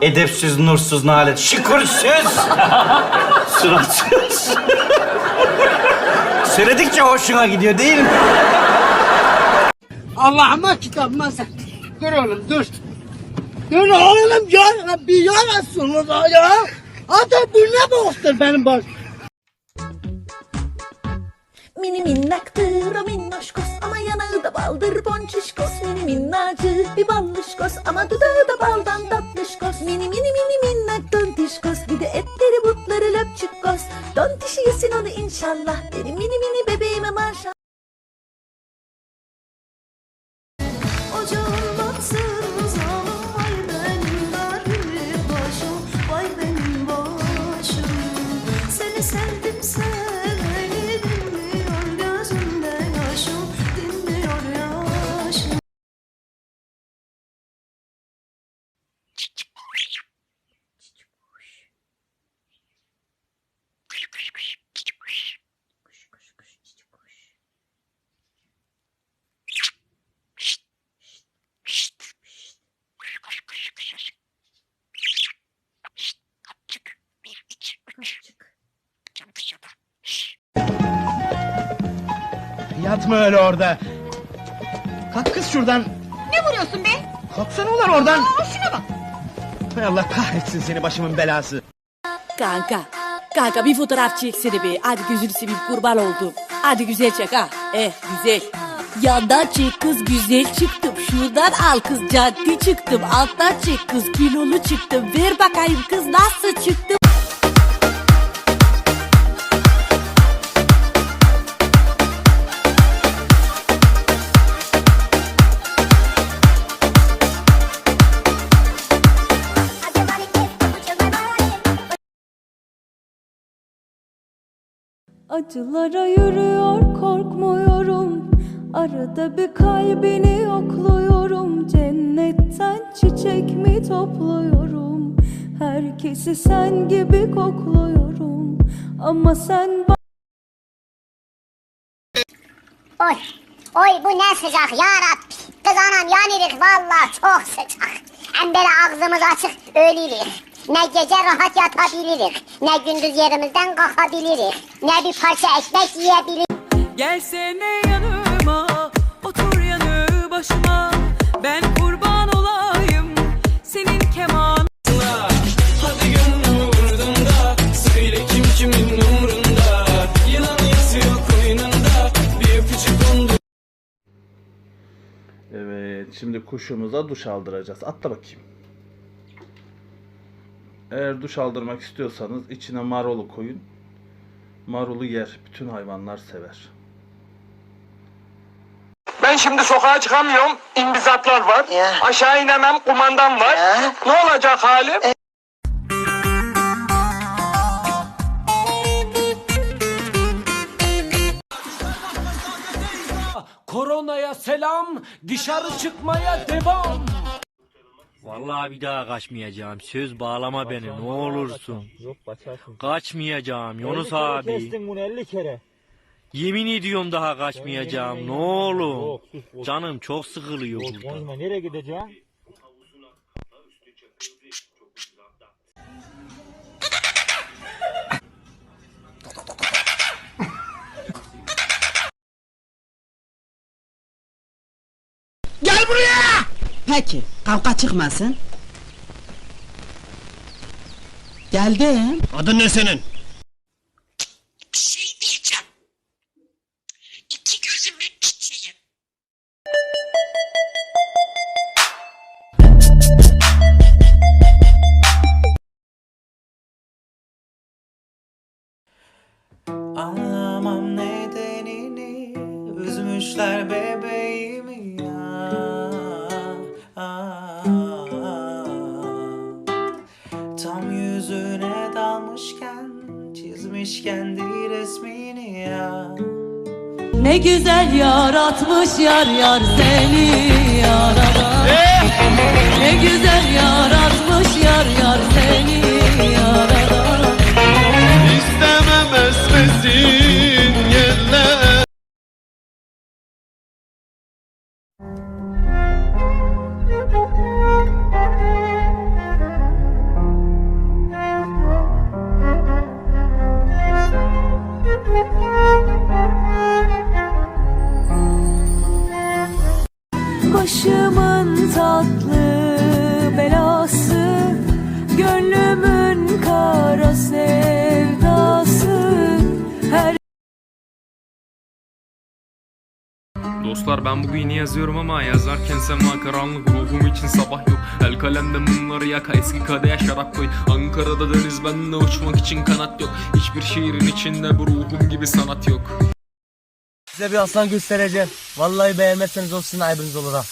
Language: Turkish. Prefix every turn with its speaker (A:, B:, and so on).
A: Edepsiz, nursuz, nalet, şükürsüz, suratsız. Söyledikçe hoşuna gidiyor değil mi?
B: Allah'ıma kitabıma sen. Dur oğlum dur. Dur oğlum ya bir yarasınız ya. Hatta bu ne boktur benim baş.
C: Mini minnaktır o minnoşkos ama yanağı da baldır bonçişkos Mini minnacık bir ballışkos ama dudağı da baldan tatlışkos Mini mini mini minnak tontişkos bir de etleri butları löpçükkos Tontişi yesin onu inşallah benim mini mini bebeğime
D: Yatma öyle orada. Kalk kız şuradan.
E: Ne vuruyorsun be?
D: Kalksana ulan oradan.
E: Aa, şuna bak.
D: Hay Allah kahretsin seni başımın belası.
F: Kanka. Kanka bir fotoğraf çeksene be. Hadi gözünü seveyim kurban oldum. Hadi güzel çek ha. Eh güzel. Yandan çek kız güzel çıktım. Şuradan al kız caddi çıktım. Alttan çek kız kilolu çıktım. Ver bakayım kız nasıl çıktım.
G: Acılara yürüyor korkmuyorum Arada bir kalbini yokluyorum Cennetten çiçek mi topluyorum Herkesi sen gibi kokluyorum Ama sen ba-
H: Oy, oy bu ne sıcak ya Rabbi. Kız anam yanırık vallahi çok sıcak. Hem böyle ağzımız açık ölürük. Ne gece rahat yatabiliriz, ne gündüz yerimizden kalkabiliriz, ne bir parça ekmek yiyebiliriz.
F: Gelsene yanıma. Otur yanı başıma. Ben kurban olayım. Senin keman.
I: Hadi gönlüm vurdum Söyle kim kimin umrunda Yılan yatıyor koynunda Bir öpücük kondu
J: Evet, şimdi kuşumuza duş aldıracağız. Atla bakayım. Eğer duş aldırmak istiyorsanız içine marulu koyun. Marulu yer. Bütün hayvanlar sever.
I: Ben şimdi sokağa çıkamıyorum. İmbizatlar var. Aşağı inemem kumandan var. Ne olacak halim? Koronaya selam, dışarı çıkmaya devam.
K: Vallahi bir daha kaçmayacağım. Söz bağlama beni ne olursun. Kaçmayacağım Yunus abi.
I: bunu 50 kere.
K: Yemin ediyorum daha kaçmayacağım. Ne olur. Canım çok sıkılıyor burada.
I: Nereye gideceğim?
B: Gel buraya. Peki kavga çıkmasın. Geldim.
D: Adın ne senin?
I: Kendi resmini ya
F: Ne güzel yaratmış yar yar seni yarada. Ne güzel yaratmış yar yar seni başımın
D: tatlı belası Gönlümün kara sevdası. Her...
I: Dostlar ben bugün yine yazıyorum ama yazarken sema karanlık ruhum için sabah yok. El kalemde mumları yak eski kadeye şarap koy. Ankara'da deniz bende uçmak için kanat yok. Hiçbir şiirin içinde bu ruhum gibi sanat yok.
L: Size bir aslan göstereceğim. Vallahi beğenmezseniz o sizin aybınız olur ha.